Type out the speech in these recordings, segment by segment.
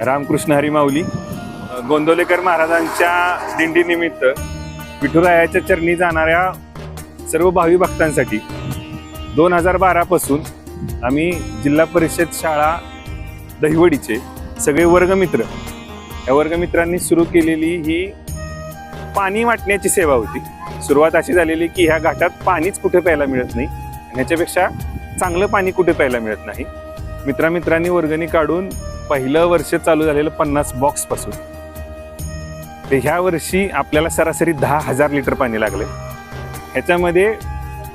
रामकृष्ण हरी माऊली गोंदवलेकर महाराजांच्या दिंडीनिमित्त विठुरायाच्या चरणी जाणाऱ्या सर्व भावी भक्तांसाठी दोन हजार बारापासून आम्ही जिल्हा परिषद शाळा दहिवडीचे सगळे वर्गमित्र या वर्गमित्रांनी सुरू केलेली ही पाणी वाटण्याची सेवा होती. सुरुवात अशी झालेली की ह्या घाटात पाणीच कुठे प्यायला मिळत नाही. आणि ह्याच्यापेक्षा चांगलं पाणी कुठे प्यायला मिळत नाही. मित्रामित्रांनी वर्गणी काढून पहिलं वर्ष चालू झालेलं पन्नास बॉक्सपासून ते ह्या वर्षी आपल्याला सरासरी दहा हजार लिटर पाणी लागले ह्याच्यामध्ये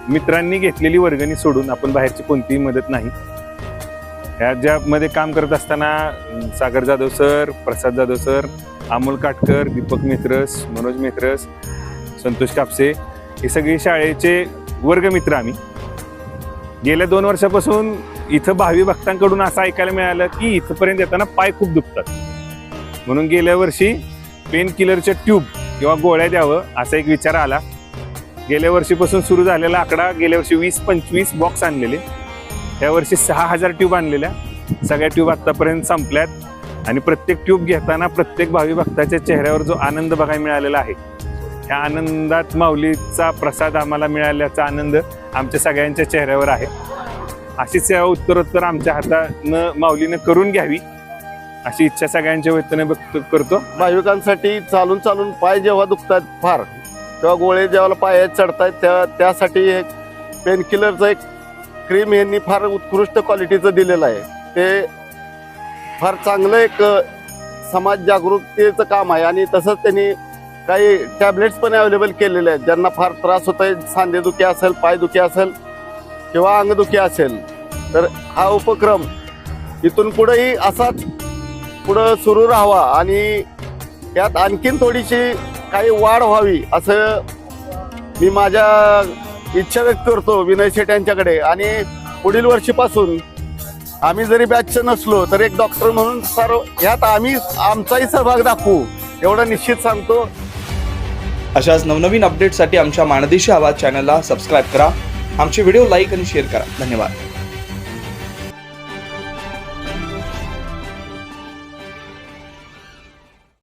मित्रांनी घेतलेली वर्गणी सोडून आपण बाहेरची कोणतीही मदत नाही. ह्या ज्यामध्ये काम करत असताना सागर जाधव सर प्रसाद जाधव सर अमोल काटकर दीपक मित्रस मनोज मित्रस संतोष कापसे हे सगळे शाळेचे वर्गमित्र आम्ही. गेल्या दोन वर्षापासून इथं भावी भक्तांकडून असं ऐकायला मिळालं की इथंपर्यंत येताना पाय खूप दुखतात. म्हणून गेल्या वर्षी पेन किलरच्या ट्यूब किंवा गोळ्या द्यावं असा एक विचार आला. गेल्या वर्षीपासून सुरू झालेला आकडा गेल्या वर्षी वीस पंचवीस बॉक्स आणलेले. या वर्षी सहा हजार ट्यूब आणलेल्या. सगळ्या ट्यूब आत्तापर्यंत संपल्यात. आणि प्रत्येक ट्यूब घेताना प्रत्येक भावी भक्ताच्या चेहऱ्यावर जो आनंद बघायला मिळालेला आहे. ह्या आनंदात माऊलीचा प्रसाद आम्हाला मिळाल्याचा आनंद आमच्या सगळ्यांच्या चेहऱ्यावर आहे. अशी सेवा उत्तरोत्तर आमच्या हातानं माऊलीनं करून घ्यावी. अशी इच्छा सगळ्यांच्या वतीने व्यक्त करतो. भाविकांसाठी चालून चालून पाय जेव्हा दुखतात फार. तेव्हा गोळे जेव्हा पाय चढतायत त्या त्यासाठी एक पेनकिलरचं एक क्रीम यांनी फार उत्कृष्ट क्वालिटीचं दिलेलं आहे. ते फार चांगलं एक समाज जागरूकतेचं काम आहे आणि तसंच त्यांनी काही टॅबलेट्स पण अवेलेबल केलेले आहेत. ज्यांना फार त्रास होत आहे सांधेदुखी असेल पायदुखी असेल किंवा अंगदुखी असेल. तर हा उपक्रम इथून पुढेही असाच पुढं सुरू राहावा आणि यात आणखीन थोडीशी काही वाढ व्हावी असं मी माझ्या इच्छा व्यक्त करतो विनय शेट यांच्याकडे. आणि पुढील वर्षीपासून आम्ही जरी बॅचचं नसलो तर एक डॉक्टर म्हणून सर्व यात आम्ही आमचाही सहभाग दाखवू एवढं निश्चित सांगतो. अशाच नवनवीन अपडेटसाठी आमच्या माणदेशी आवाज चॅनलला सबस्क्राईब करा. आमचे व्हिडिओ लाईक आणि शेअर करा. धन्यवाद.